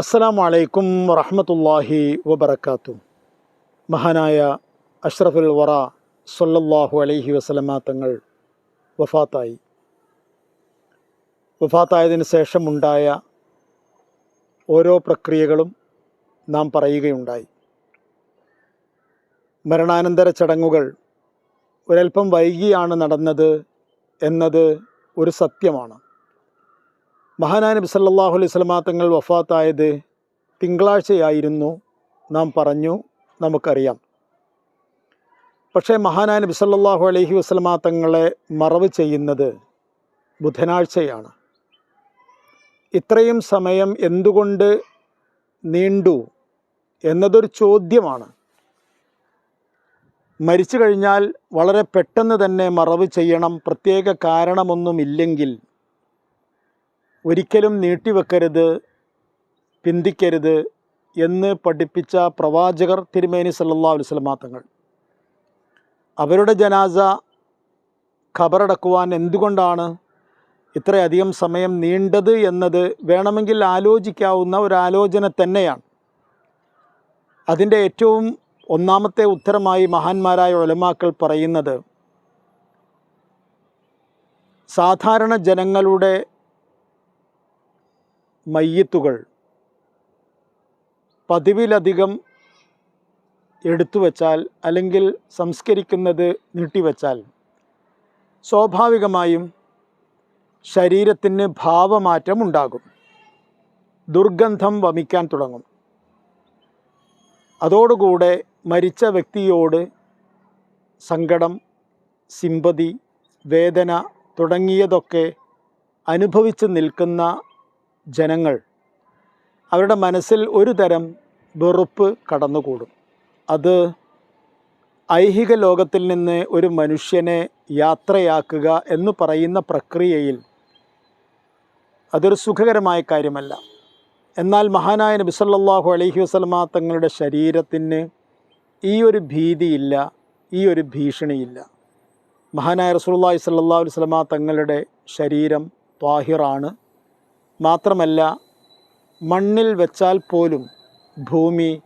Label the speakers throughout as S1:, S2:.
S1: അസ്സലാമു വലൈക്കും വറഹമത്തല്ലാഹി വബർക്കാത്തു മഹാനായ അഷ്റഫുൽ വറ സല്ലല്ലാഹു അലൈഹി വസല്ലമ തങ്ങൾ വഫാത്തായി. വഫാത്തായതിന് ശേഷമുണ്ടായ ഓരോ പ്രക്രിയകളും നാം പറയുകയുണ്ടായി. മരണാനന്തര ചടങ്ങുകൾ ഒരൽപ്പം വൈകിയാണ് നടന്നത് എന്നത് ഒരു സത്യമാണ്. മഹാനായ നബി സല്ലല്ലാഹു അലൈഹി വസല്ലമ തങ്ങൾ വഫാത്തായത് തിങ്കളാഴ്ചയായിരുന്നു. നാം പറഞ്ഞു നമുക്കറിയാം. പക്ഷേ മഹാനായ നബി സല്ലല്ലാഹു അലൈഹി വസല്ലമ തങ്ങളെ മറവ് ചെയ്യുന്നത് ബുധനാഴ്ചയാണ്. ഇത്രയും സമയം എന്തുകൊണ്ട് നീണ്ടു എന്നതൊരു ചോദ്യമാണ്. മരിച്ചു കഴിഞ്ഞാൽ വളരെ പെട്ടെന്ന് തന്നെ മറവ് ചെയ്യണം. പ്രത്യേക കാരണമൊന്നുമില്ലെങ്കിൽ ഒരിക്കലും നീട്ടിവെക്കരുത് പിന്തിക്കരുത് എന്ന് പഠിപ്പിച്ച പ്രവാചകർ തിരുമേനി സല്ലാ അലൈഹി വസല്ലമ തങ്ങൾ അവരുടെ ജനാസ ഖബറടക്കുവാൻ എന്തുകൊണ്ടാണ് ഇത്രയധികം സമയം നീണ്ടത് എന്നത് വേണമെങ്കിൽ ആലോചിക്കാവുന്ന ഒരു തന്നെയാണ്. അതിന്റെ ഏറ്റവും ഒന്നാമത്തെ ഉത്തരമായി മഹാന്മാരായ ഒലമാക്കൾ പറയുന്നത് സാധാരണ ജനങ്ങളുടെ മയ്യത്തുകൾ പതിവിലധികം എടുത്തു വച്ചാൽ അല്ലെങ്കിൽ സംസ്കരിക്കുന്നത് നീട്ടിവെച്ചാൽ സ്വാഭാവികമായും ശരീരത്തിന് ഭാവമാറ്റം ഉണ്ടാകും. ദുർഗന്ധം വമിക്കാൻ തുടങ്ങും. അതോടുകൂടെ മരിച്ച വ്യക്തിയോട് സങ്കടം സിമ്പതി വേദന തുടങ്ങിയതൊക്കെ അനുഭവിച്ച് നിൽക്കുന്ന ജനങ്ങൾ അവരുടെ മനസ്സിൽ ഒരു തരം വെറുപ്പ് കടന്നുകൂടും. അത് ഐഹിക ലോകത്തിൽ നിന്ന് ഒരു മനുഷ്യനെ യാത്രയാക്കുക എന്ന് പറയുന്ന പ്രക്രിയയിൽ അതൊരു സുഖകരമായ കാര്യമല്ല. എന്നാൽ മഹാനായ നബി സല്ലല്ലാഹു അലൈഹി വസല്ലമ തങ്ങളുടെ ശരീരത്തിന് ഈ ഒരു ഭീതിയില്ല ഈ ഒരു ഭീഷണിയില്ല. മഹാനായ റസൂലുള്ളാഹി സ്വല്ലല്ലാഹു അലൈഹി വസല്ലമ തങ്ങളുടെ ശരീരം ത്വാഹിറാണ്. മാത്രമല്ല മണ്ണിൽ വെച്ചാൽ പോലും ഭൂമി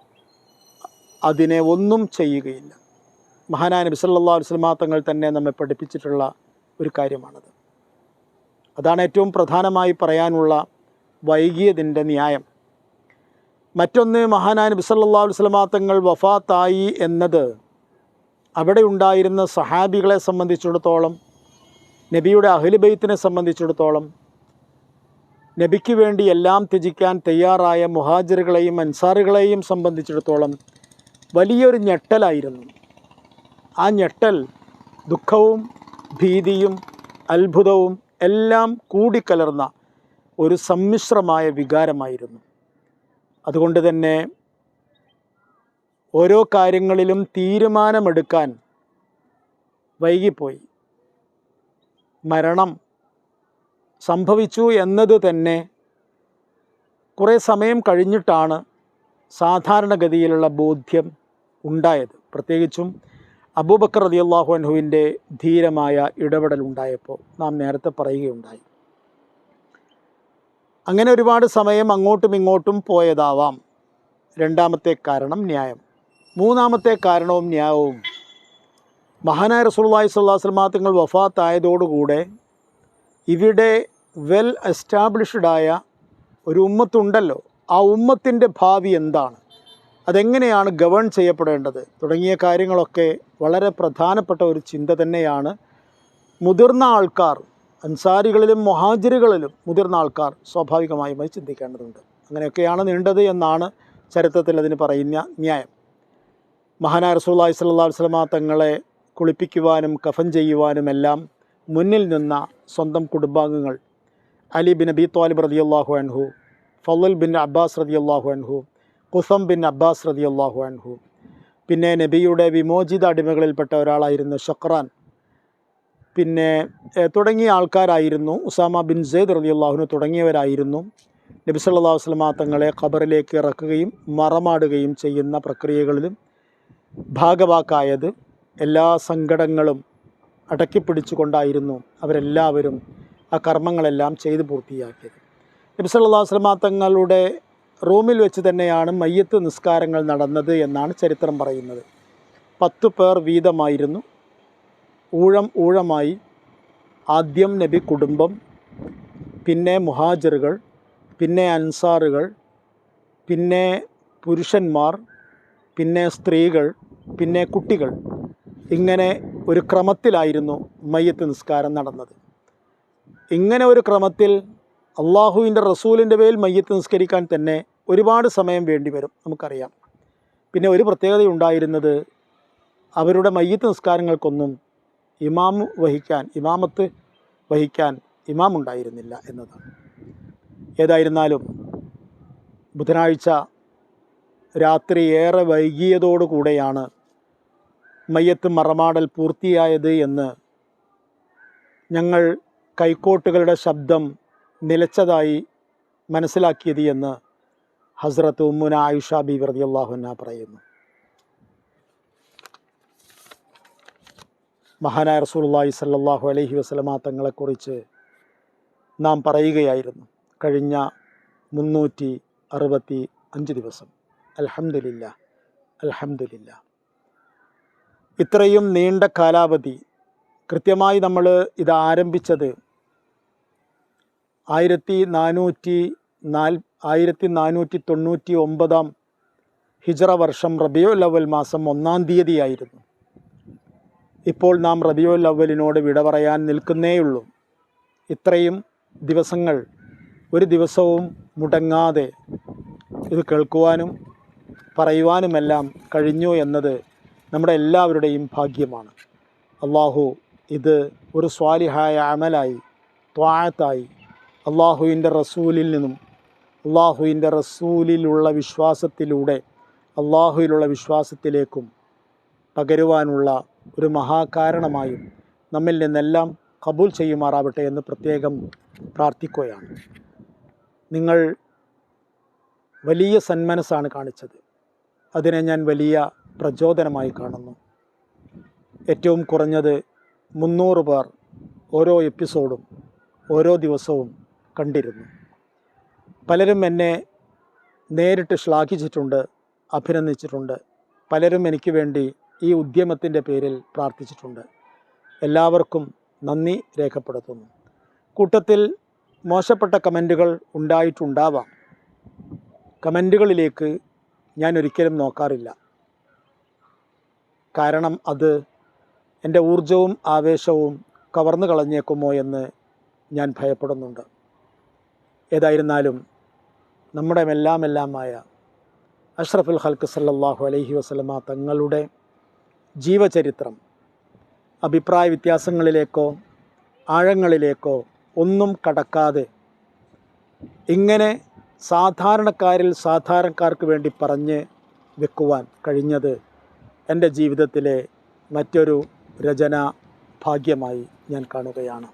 S1: അതിനെ ഒന്നും ചെയ്യുകയില്ല. മഹാനായ നബി വസല്ലമ തങ്ങൾ തന്നെ നമ്മെ പഠിപ്പിച്ചിട്ടുള്ള ഒരു കാര്യമാണത്. അതാണ് ഏറ്റവും പ്രധാനമായി പറയാനുള്ള വൈകിയതിന്റെ ന്യായം. മറ്റൊന്ന് മഹാനായ നബി വസല്ലമ തങ്ങൾ വഫാത്തായി എന്നത് അവിടെ ഉണ്ടായിരുന്ന സഹാബികളെ സംബന്ധിച്ചിടത്തോളം നബിയുടെ അഹ്ലുബൈത്തിനെ സംബന്ധിച്ചിടത്തോളം നബിക്ക് വേണ്ടി എല്ലാം ത്യജിക്കാൻ തയ്യാറായ മുഹാജിറുകളെയും അൻസാറുകളെയും സംബന്ധിച്ചിടത്തോളം വലിയൊരു ഞെട്ടലായിരുന്നു. ആ ഞെട്ടൽ ദുഃഖവും ഭീതിയും അത്ഭുതവും എല്ലാം കൂടിക്കലർന്ന ഒരു സമ്മിശ്രമായ വികാരമായിരുന്നു. അതുകൊണ്ട് തന്നെ ഓരോ കാര്യങ്ങളിലും തീരുമാനമെടുക്കാൻ വൈകിപ്പോയി. മരണം സംഭവിച്ചു എന്നത് തന്നെ കുറേ സമയം കഴിഞ്ഞിട്ടാണ് സാധാരണഗതിയിലുള്ള ബോധ്യം ഉണ്ടായത്. പ്രത്യേകിച്ചും അബൂബക്കർ റളിയല്ലാഹു അൻഹുവിന്റെ ധീരമായ ഇടപെടൽ ഉണ്ടായപ്പോൾ നാം നേരത്തെ പറയുകയുണ്ടായി. അങ്ങനെ ഒരുപാട് സമയം അങ്ങോട്ടും ഇങ്ങോട്ടും പോയതാവാം. രണ്ടാമത്തെ കാരണം ന്യായം. മൂന്നാമത്തെ കാരണവും ന്യായവും മഹാനായ അലൈഹി വസല്ലം തങ്ങൾ വഫാത്തായതോടുകൂടെ ഇവിടെ വെൽ എസ്റ്റാബ്ലിഷ്ഡായ ഒരു ഉമ്മത്തുണ്ടല്ലോ. ആ ഉമ്മത്തിന്റെ ഭാവി എന്താണ്? അതെങ്ങനെയാണ് ഗവൺ ചെയ്യപ്പെടേണ്ടത്? തുടങ്ങിയ കാര്യങ്ങളൊക്കെ വളരെ പ്രധാനപ്പെട്ട ഒരു ചിന്ത തന്നെയാണ്. മുതിർന്ന ആൾക്കാർ അൻസാരികളിലും മൊഹാജിറുകളിലും മുതിർന്ന ആൾക്കാർ സ്വാഭാവികമായും അത് ചിന്തിക്കേണ്ടതുണ്ട്. അങ്ങനെയൊക്കെയാണ് നീണ്ടത് എന്നാണ് ചരിത്രത്തിൽ അതിന് പറയുന്ന ന്യായം. മഹാനായ സ്വല്ലല്ലാഹു അലൈഹി വസല്ലമ തങ്ങളെ കുളിപ്പിക്കുവാനും കഫൻ ചെയ്യുവാനും എല്ലാം മുന്നിൽ നിന്ന സ്വന്തം കുടുംബാംഗങ്ങൾ. അലി ബിൻ അബി താലിബ് അള്ളാഹു അൻഹു ഫലുൽ ബിൻ അബ്ബാസ് റതി അള്ളാഹു അൻഹു കുസം ബിൻ അബ്ബാസ് റതി അള്ളാഹു അൻഹു. പിന്നെ നബിയുടെ വിമോചിത അടിമകളിൽപ്പെട്ട ഒരാളായിരുന്നു ഷക്രാൻ. പിന്നെ തുടങ്ങിയ ആൾക്കാരായിരുന്നു ഉസാമ ബിൻ സെയ്ദ് റതി അള്ളാഹുനു തുടങ്ങിയവരായിരുന്നു. നബി സല്ലാ അലൈഹി വസല്ലമ തങ്ങളെ ഖബറിലേക്ക് ഇറക്കുകയും മറമാടുകയും ചെയ്യുന്ന പ്രക്രിയകളിലും ഭാഗവാക്കായത് എല്ലാ സങ്കടങ്ങളും അടക്കിപ്പിടിച്ചുകൊണ്ടായിരുന്നു അവരെല്ലാവരും ആ കർമ്മങ്ങളെല്ലാം ചെയ്തു പൂർത്തിയാക്കിയത്. നബി സല്ലല്ലാഹു അലൈഹി തങ്ങളുടെ റൂമിൽ വെച്ച് തന്നെയാണ് മയ്യത്ത് നിസ്കാരങ്ങൾ നടന്നത് എന്നാണ് ചരിത്രം പറയുന്നത്. പത്ത് പേർ വീതമായിരുന്നു. ഊഴം ഊഴമായി ആദ്യം നബി കുടുംബം പിന്നെ മുഹാജറുകൾ പിന്നെ അൻസാറുകൾ പിന്നെ പുരുഷന്മാർ പിന്നെ സ്ത്രീകൾ പിന്നെ കുട്ടികൾ. ഇങ്ങനെ ഒരു ക്രമത്തിലായിരുന്നു മയ്യത്ത് നിസ്കാരം നടന്നത്. ഇങ്ങനെ ഒരു ക്രമത്തിൽ അള്ളാഹുവിന്റെ റസൂലിന്റെ പേരിൽ മയ്യത്ത് നിസ്കരിക്കാൻ തന്നെ ഒരുപാട് സമയം വേണ്ടി വരും നമുക്കറിയാം. പിന്നെ ഒരു പ്രത്യേകത ഉണ്ടായിരുന്നത് അവരുടെ മയ്യത്ത് നിസ്കാരങ്ങൾക്കൊന്നും ഇമാം വഹിക്കാൻ ഇമാമത്ത് വഹിക്കാൻ ഇമാം ഉണ്ടായിരുന്നില്ല എന്നതാണ്. ഏതായിരുന്നാലും ബുധനാഴ്ച രാത്രി ഏറെ വൈകിയതോടുകൂടെയാണ് മയ്യത്ത് മറമാടൽ പൂർത്തിയായത് എന്ന് ഞങ്ങൾ കൈക്കോട്ടുകളുടെ ശബ്ദം നിലച്ചതായി മനസ്സിലാക്കിയത് എന്ന് ഹസ്രത്ത് ഉമ്മുന ആയിഷ ബി അള്ളാഹുന പറയുന്നു. മഹാനായ റസൂലുള്ളാഹി സല്ലാഹു അലഹി വസല്ലമ തങ്ങളെക്കുറിച്ച് നാം പറയുകയായിരുന്നു. കഴിഞ്ഞ മുന്നൂറ്റി അറുപത്തി അഞ്ച് ദിവസം. അലഹമില്ല അൽഹംദുലില്ല ഇത്രയും നീണ്ട കാലാവധി കൃത്യമായി നമ്മൾ ഇത് ആരംഭിച്ചത് ആയിരത്തി നാനൂറ്റി നാൽ ആയിരത്തി നാനൂറ്റി തൊണ്ണൂറ്റി ഒമ്പതാം ഹിജറ വർഷം റബിയോ ലവൽ മാസം ഒന്നാം തീയതിയായിരുന്നു. ഇപ്പോൾ നാം റബിയോ ലവലിനോട് വിട പറയാൻ നിൽക്കുന്നേയുള്ളൂ. ഇത്രയും ദിവസങ്ങൾ ഒരു ദിവസവും മുടങ്ങാതെ ഇത് കേൾക്കുവാനും പറയുവാനുമെല്ലാം കഴിഞ്ഞു എന്നത് നമ്മുടെ എല്ലാവരുടെയും ഭാഗ്യമാണ്. അള്ളാഹു ഇത് ഒരു സ്വാലിഹായ അമലായി ത്വാഴത്തായി അള്ളാഹുവിന്റെ റസൂലിൽ നിന്നും അള്ളാഹുവിന്റെ റസൂലിലുള്ള വിശ്വാസത്തിലൂടെ അള്ളാഹുവിലുള്ള വിശ്വാസത്തിലേക്കും പകരുവാനുള്ള ഒരു മഹാകാരണമായും നമ്മിൽ നിന്നെല്ലാം കബൂൽ ചെയ്യുമാറാവട്ടെ എന്ന് പ്രത്യേകം പ്രാർത്ഥിക്കുകയാണ്. നിങ്ങൾ വലിയ സന്മനസ്സാണ് കാണിച്ചത്. അതിനെ ഞാൻ വലിയ പ്രചോദനമായി കാണുന്നു. ഏറ്റവും കുറഞ്ഞത് മുന്നൂറ് പേർ ഓരോ എപ്പിസോഡും ഓരോ ദിവസവും കണ്ടിരുന്നു. പലരും എന്നെ നേരിട്ട് ശ്ലാഘിച്ചിട്ടുണ്ട് അഭിനന്ദിച്ചിട്ടുണ്ട്. പലരും എനിക്ക് വേണ്ടി ഈ ഉദ്യമത്തിന്റെ പേരിൽ പ്രാർത്ഥിച്ചിട്ടുണ്ട്. എല്ലാവർക്കും നന്ദി രേഖപ്പെടുത്തുന്നു. കൂട്ടത്തിൽ മോശപ്പെട്ട കമന്റുകൾ ഉണ്ടായിട്ടുണ്ടാവാം. കമന്റുകളിലേക്ക് ഞാൻ ഒരിക്കലും നോക്കാറില്ല. കാരണം അത് എന്റെ ഊർജവും ആവേശവും കവർന്നു കളഞ്ഞേക്കുമോ എന്ന് ഞാൻ ഭയപ്പെടുന്നുണ്ട്. ഏതായിരുന്നാലും നമ്മുടെ എല്ലാം അഷ്റഫുൽ ഹൽക്ക് സല്ലാഹു അലൈഹി വസ്ലമ തങ്ങളുടെ ജീവചരിത്രം അഭിപ്രായ വ്യത്യാസങ്ങളിലേക്കോ ആഴങ്ങളിലേക്കോ ഒന്നും കടക്കാതെ ഇങ്ങനെ സാധാരണക്കാരിൽ സാധാരണക്കാർക്ക് വേണ്ടി പറഞ്ഞ് വെക്കുവാൻ കഴിഞ്ഞത് എൻ്റെ ജീവിതത്തിലെ മറ്റൊരു രചന ഭാഗ്യമായി ഞാൻ കാണുകയാണ്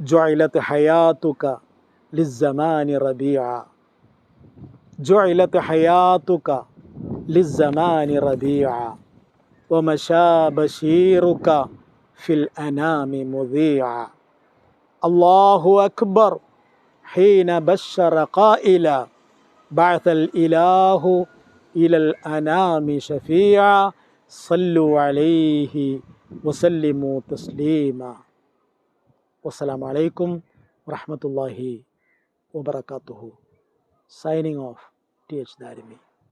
S1: ജുഅലത്ത് ഹയാത്തുക ലിസ്സമാനി റബീഅ ജുഅലത്ത് ഹയാത്തുക ലിസ്സമാനി റബീഅ ومشى بشيرك في الأنام مذيعا الله أكبر حين بشر قائلا بعث الإله إلى الأنام شفيعا صلوا عليه وسلموا تسليما. والسلام عليكم ورحمة الله وبركاته. Signing off. TH Darimi.